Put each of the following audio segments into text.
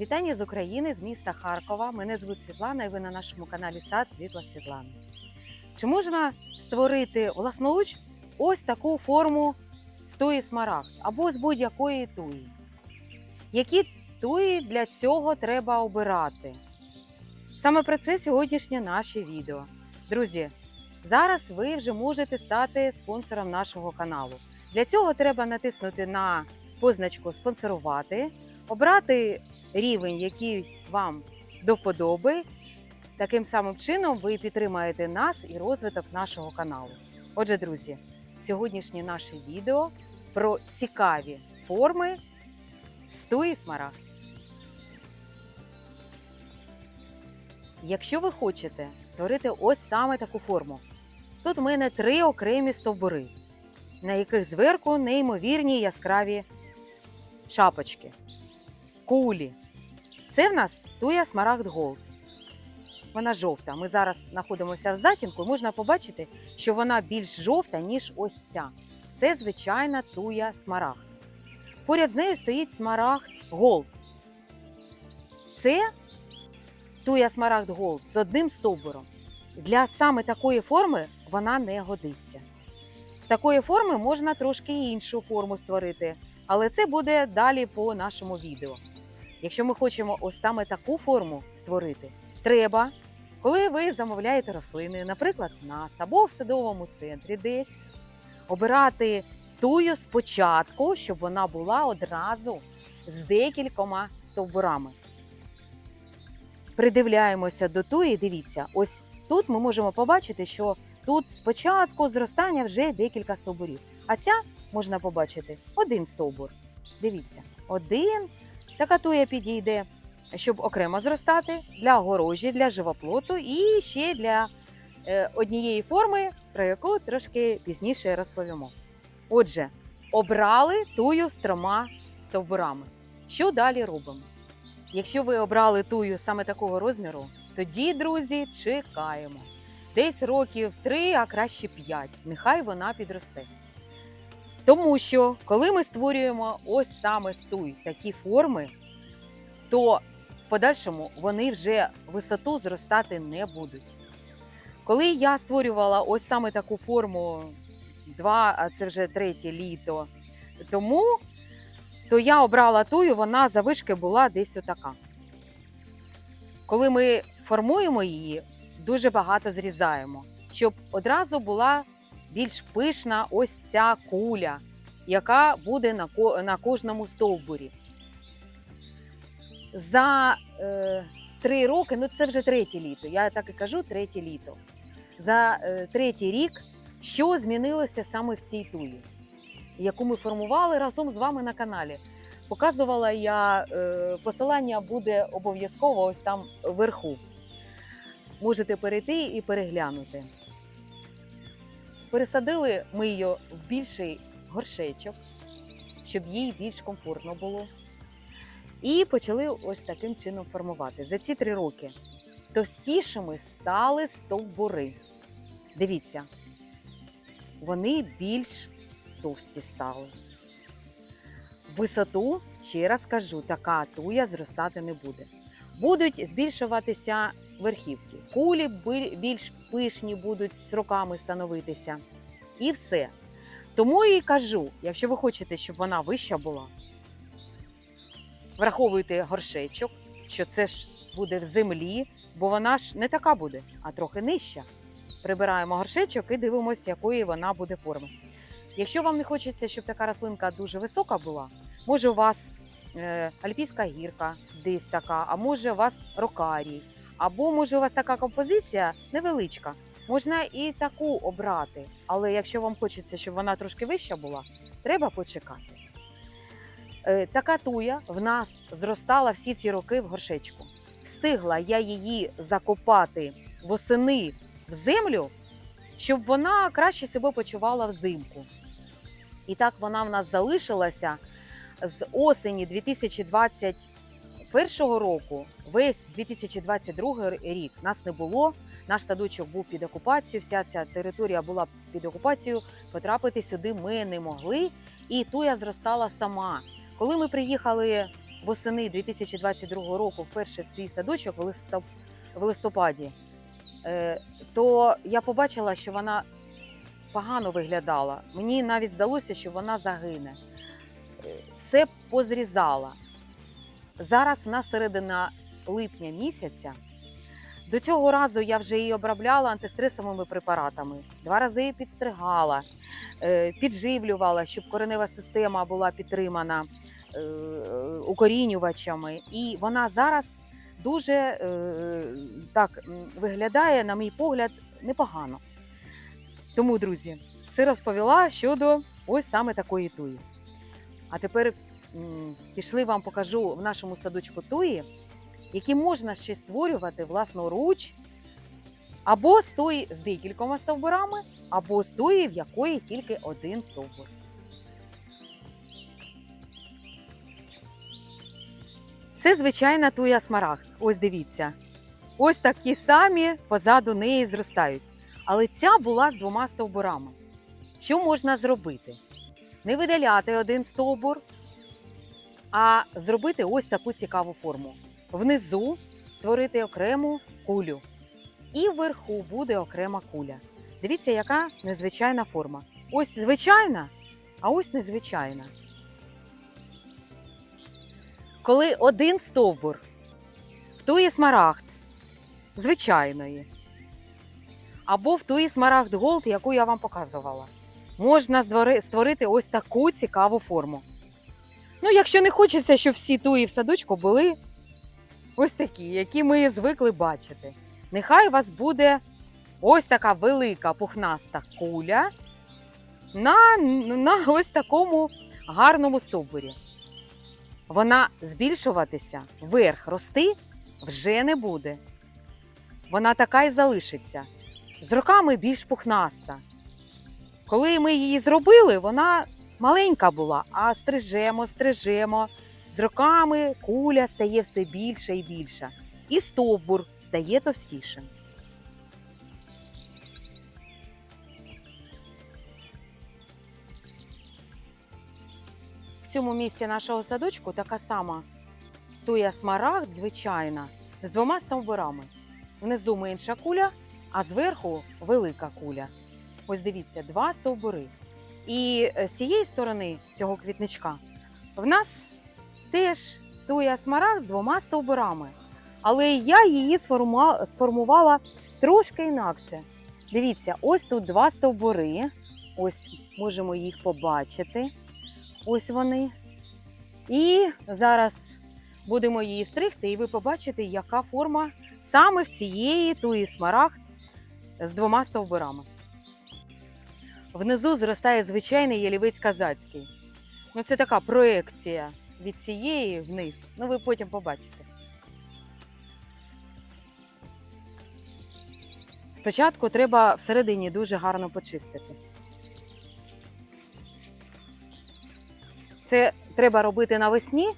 Вітання з України, з міста Харкова. Мене звуть Світлана і ви на нашому каналі Сад Світла Світлани. Чи можна створити власноруч ось таку форму з туї смарагд або з будь-якої туї? Які туї для цього треба обирати? Саме про це сьогоднішнє наше відео. Друзі, зараз ви вже можете стати спонсором нашого каналу. Для цього треба натиснути на позначку спонсорувати, обрати рівень, який вам до вподоби. Таким самим чином ви підтримаєте нас і розвиток нашого каналу. Отже, друзі, сьогоднішнє наше відео про цікаві форми стуї смарагд. Якщо ви хочете створити ось саме таку форму, тут в мене три окремі стовбури, на яких зверху неймовірні яскраві шапочки, кулі. Це в нас туя смарагд голд. Вона жовта. Ми зараз знаходимося в затінку, і можна побачити, що вона більш жовта, ніж ось ця. Це звичайна туя смарагд. Поряд з нею стоїть смарагд голд. Це туя смарагд голд з одним стовбуром. Для саме такої форми вона не годиться. З такої форми можна трошки іншу форму створити, але це буде далі по нашому відео. Якщо ми хочемо ось саме таку форму створити, треба, коли ви замовляєте рослини, наприклад, в нас або в садовому центрі десь, обирати тую спочатку, щоб вона була одразу з декількома стовбурами. Придивляємося до туї, дивіться, ось тут ми можемо побачити, що тут спочатку зростання вже декілька стовбурів. А ця можна побачити один стовбур. Дивіться, один. Така туя підійде, щоб окремо зростати для огорожі, для живоплоту і ще для е, однієї форми, про яку трошки пізніше розповімо. Отже, обрали тую з трьома стовбурами. Що далі робимо? Якщо ви обрали тую саме такого розміру, тоді, друзі, чекаємо. Десь років 3, а краще 5. Нехай вона підросте. Тому що, коли ми створюємо ось саме стуй такі форми, то в подальшому вони вже висоту зростати не будуть. Коли я створювала ось саме таку форму, два, а це вже третє літо тому, то я обрала тую, вона завишки була десь отака. Коли ми формуємо її, дуже багато зрізаємо, щоб одразу була більш пишна ось ця куля, яка буде на, ко- на кожному стовбурі. За е, три роки, ну це вже третє літо, я так і кажу, третє літо. За е, третій рік, що змінилося саме в цій туї, яку ми формували разом з вами на каналі. Показувала я, е, посилання буде обов'язково ось там вверху. Можете перейти і переглянути. Пересадили ми її в більший горшечок, щоб їй більш комфортно було. І почали ось таким чином формувати. За ці три роки товстішими стали стовбури. Дивіться, вони більш товсті стали. Висоту, ще раз кажу, така туя зростати не буде. Будуть збільшуватися верхівки. Кулі більш пишні будуть з роками становитися. І все. Тому і кажу, якщо ви хочете, щоб вона вища була, враховуйте горшечок, що це ж буде в землі, бо вона ж не така буде, а трохи нижча. Прибираємо горшечок і дивимося, якої вона буде форми. Якщо вам не хочеться, щоб така рослинка дуже висока була, може у вас е, альпійська гірка десь така, а може у вас рокарій, або може у вас така композиція невеличка. Можна і таку обрати, але якщо вам хочеться, щоб вона трошки вища була, треба почекати. Е, Така туя в нас зростала всі ці роки в горшечку. Встигла я її закопати восени в землю, щоб вона краще себе почувала взимку. І так вона в нас залишилася з осені 2021 року, весь 2022 рік нас не було. Наш садочок був під окупацією, вся ця територія була під окупацією. Потрапити сюди ми не могли, і туя зростала сама. Коли ми приїхали восени 2022 року вперше в свій садочок в, листопаді, е, то я побачила, що вона погано виглядала. Мені навіть здалося, що вона загине. Е, Все позрізала. Зараз в нас середина липня місяця. До цього разу я вже її обробляла антистресовими препаратами. Два рази її підстригала, е, підживлювала, щоб коренева система була підтримана е, укорінювачами. І вона зараз дуже е, так виглядає, на мій погляд, непогано. Тому, друзі, все розповіла щодо ось саме такої туї. А тепер пішли вам покажу в нашому садочку туї, які можна ще створювати власноруч, або з туї з декількома стовбурами, або з туї, в якої тільки один стовбур. Це звичайна туя смарагд. Ось дивіться. Ось такі самі позаду неї зростають. Але ця була з двома стовбурами. Що можна зробити? Не видаляти один стовбур, а зробити ось таку цікаву форму. Внизу створити окрему кулю. І вверху буде окрема куля. Дивіться, яка незвичайна форма. Ось звичайна, а ось незвичайна. Коли один стовбур в туї смарагд звичайної, або в туї смарагд голд, яку я вам показувала, можна створити ось таку цікаву форму. Ну, якщо не хочеться, щоб всі туї в садочку були ось такі, які ми звикли бачити. Нехай у вас буде ось така велика пухнаста куля на, на ось такому гарному стовбурі. Вона збільшуватися вверх рости вже не буде. Вона така і залишиться. З роками більш пухнаста. Коли ми її зробили, вона маленька була, а стрижемо, стрижемо. З роками куля стає все більше і більша. І стовбур стає товстішим. В цьому місці нашого садочку така сама туя смарагд, звичайна, з двома стовбурами. Внизу менша куля, а зверху велика куля. Ось дивіться, два стовбури. І е, з цієї сторони цього квітничка в нас теж туя смарагд з двома стовбурами. Але я її сформувала трошки інакше. Дивіться, ось тут два стовбури. Ось можемо їх побачити. Ось вони. І зараз будемо її стригти, і ви побачите, яка форма саме в цієї туї смарагд з двома стовбурами. Внизу зростає звичайний ялівець казацький. Ну, це така проекція від цієї вниз. Ну, ви потім побачите. Спочатку треба всередині дуже гарно почистити. Це треба робити навесні.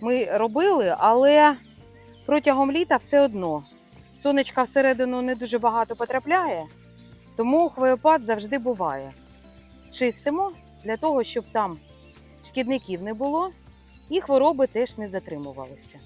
Ми робили, але протягом літа все одно. Сонечка всередину не дуже багато потрапляє, тому хвоєпад завжди буває. Чистимо для того, щоб там шкідників не було і хвороби теж не затримувалися.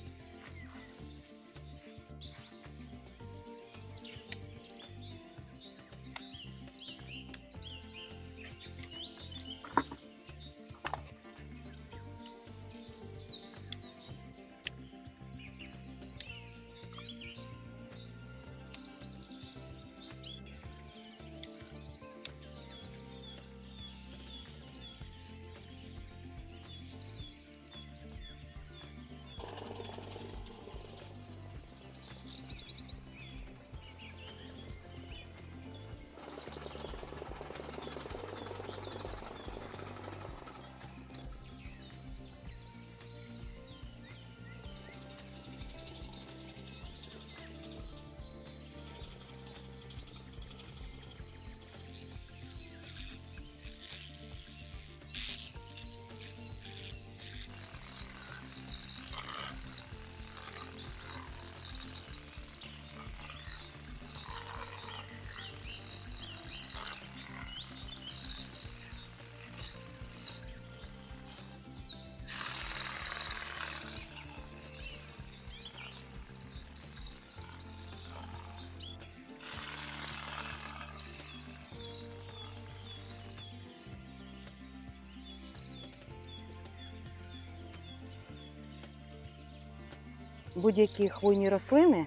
Будь-які хвойні рослини,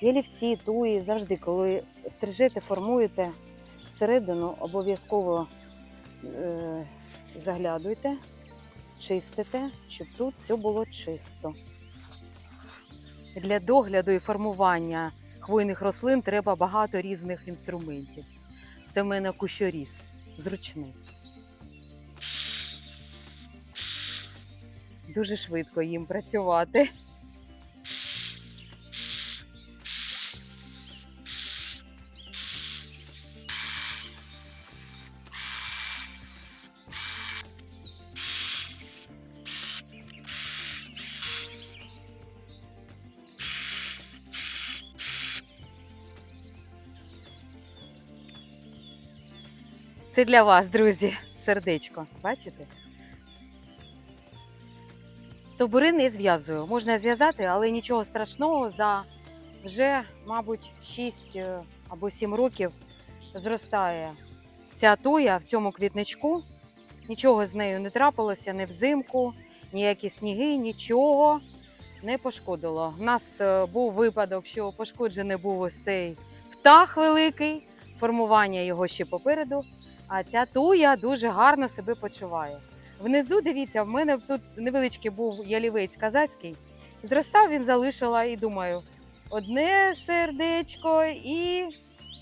ялівці, туї, завжди, коли стрижете, формуєте всередину, обов'язково е, заглядуйте, чистите, щоб тут все було чисто. Для догляду і формування хвойних рослин треба багато різних інструментів. Це в мене кущоріз зручний. Дуже швидко їм працювати. Це для вас, друзі, сердечко. Бачите? Стовбури не зв'язую. Можна зв'язати, але нічого страшного за вже, мабуть, 6 е, або 7 років зростає ця туя в цьому квітничку. Нічого з нею не трапилося, не взимку, ніякі сніги, нічого не пошкодило. У нас е, був випадок, що пошкоджений був ось цей птах великий, формування його ще попереду. А ця туя дуже гарно себе почуває. Внизу, дивіться, в мене тут невеличкий був ялівець казацький. Зростав він залишила і думаю, одне сердечко і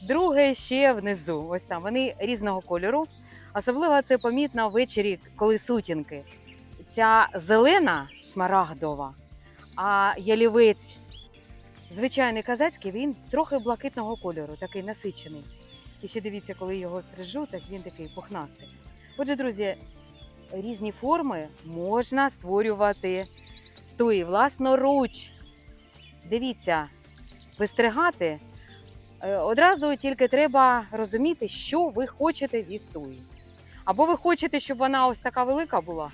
друге ще внизу. Ось там. Вони різного кольору. Особливо це помітно ввечері, коли сутінки. Ця зелена смарагдова, а ялівець звичайний казацький, він трохи блакитного кольору, такий насичений. І ще дивіться, коли його стрижу, так він такий пухнастий. Отже, друзі, різні форми можна створювати з туї власноруч. Дивіться, вистригати е, одразу тільки треба розуміти, що ви хочете від туї. Або ви хочете, щоб вона ось така велика була.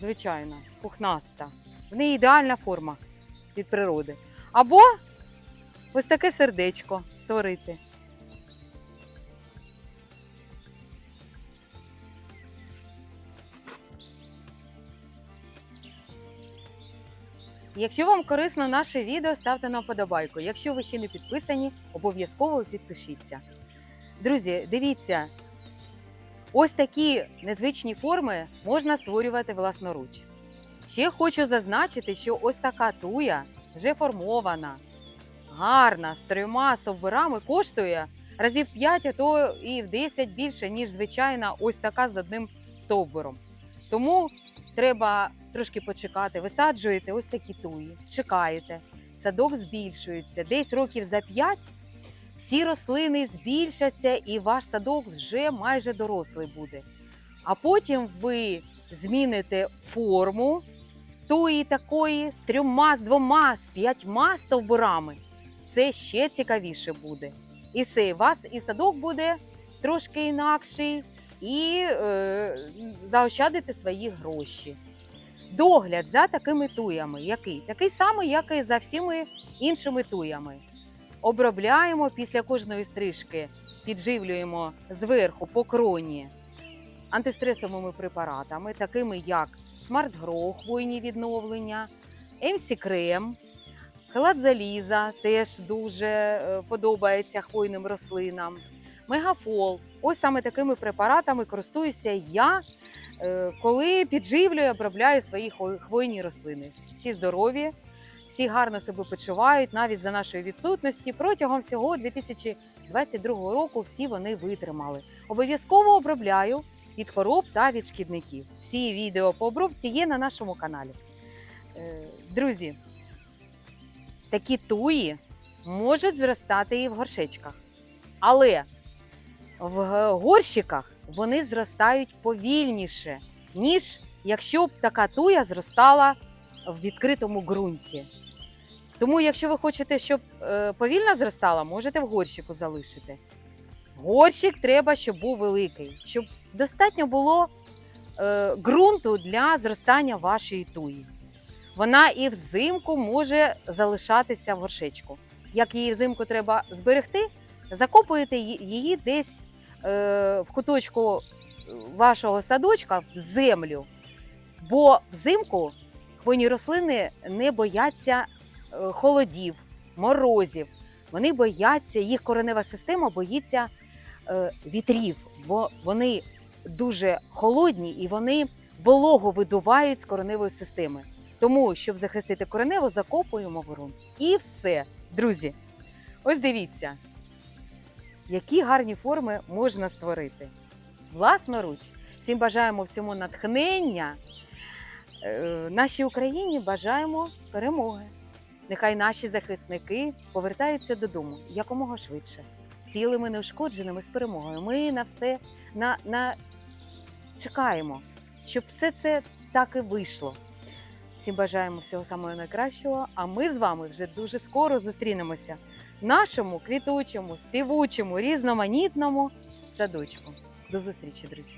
Звичайно, пухнаста. В неї ідеальна форма від природи. Або ось таке сердечко створити. Якщо вам корисно наше відео, ставте на вподобайку. Якщо ви ще не підписані, обов'язково підпишіться. Друзі, дивіться, ось такі незвичні форми можна створювати власноруч. Ще хочу зазначити, що ось така туя вже формована, гарна, з трьома стовбурами коштує разів 5, а то і в 10 більше, ніж звичайна ось така з одним стовбуром. Тому треба трошки почекати. Висаджуєте ось такі туї, чекаєте, садок збільшується. Десь років за 5 всі рослини збільшаться, і ваш садок вже майже дорослий буде. А потім ви зміните форму туї такої з трьома, з двома, з п'ятьма стовбурами. Це ще цікавіше буде. І все, і вас і садок буде трошки інакший, і е, заощадите свої гроші. Догляд за такими туями, який? Такий самий, як і за всіми іншими туями. Обробляємо після кожної стрижки, підживлюємо зверху по кроні антистресовими препаратами, такими як смарт-гроу, хвойні відновлення, МС-крем, хелат заліза теж дуже е, подобається хвойним рослинам. Мегафол. Ось саме такими препаратами користуюся я, коли підживлюю, обробляю свої хво- хвойні рослини. Всі здорові, всі гарно себе почувають, навіть за нашої відсутності. Протягом всього 2022 року всі вони витримали. Обов'язково обробляю від хвороб та від шкідників. Всі відео по обробці є на нашому каналі. Е, Друзі, такі туї можуть зростати і в горшечках. Але в горщиках вони зростають повільніше, ніж якщо б така туя зростала в відкритому ґрунті. Тому, якщо ви хочете, щоб е, повільно зростала, можете в горщику залишити. Горщик треба, щоб був великий, щоб достатньо було е, ґрунту для зростання вашої туї. Вона і взимку може залишатися в горшечку. Як її взимку треба зберегти, закопуєте її десь в куточку вашого садочка в землю. Бо взимку Хвойні рослини не бояться е, холодів, морозів. Вони бояться, їх коренева система боїться е, вітрів, бо вони дуже холодні і вони вологу видувають з кореневої системи. Тому, щоб захистити кореневу, закопуємо в ґрунт. І все, друзі. Ось дивіться, які гарні форми можна створити. Власноруч. Всім бажаємо в цьому натхнення. Е, Нашій Україні бажаємо перемоги. Нехай наші захисники повертаються додому якомога швидше, цілими неушкодженими з перемогою. Ми на все на, на... чекаємо, щоб все це так і вийшло. Всім бажаємо всього самого найкращого. А ми з вами вже дуже скоро зустрінемося нашому квітучому, співучому, різноманітному садочку. До зустрічі, друзі!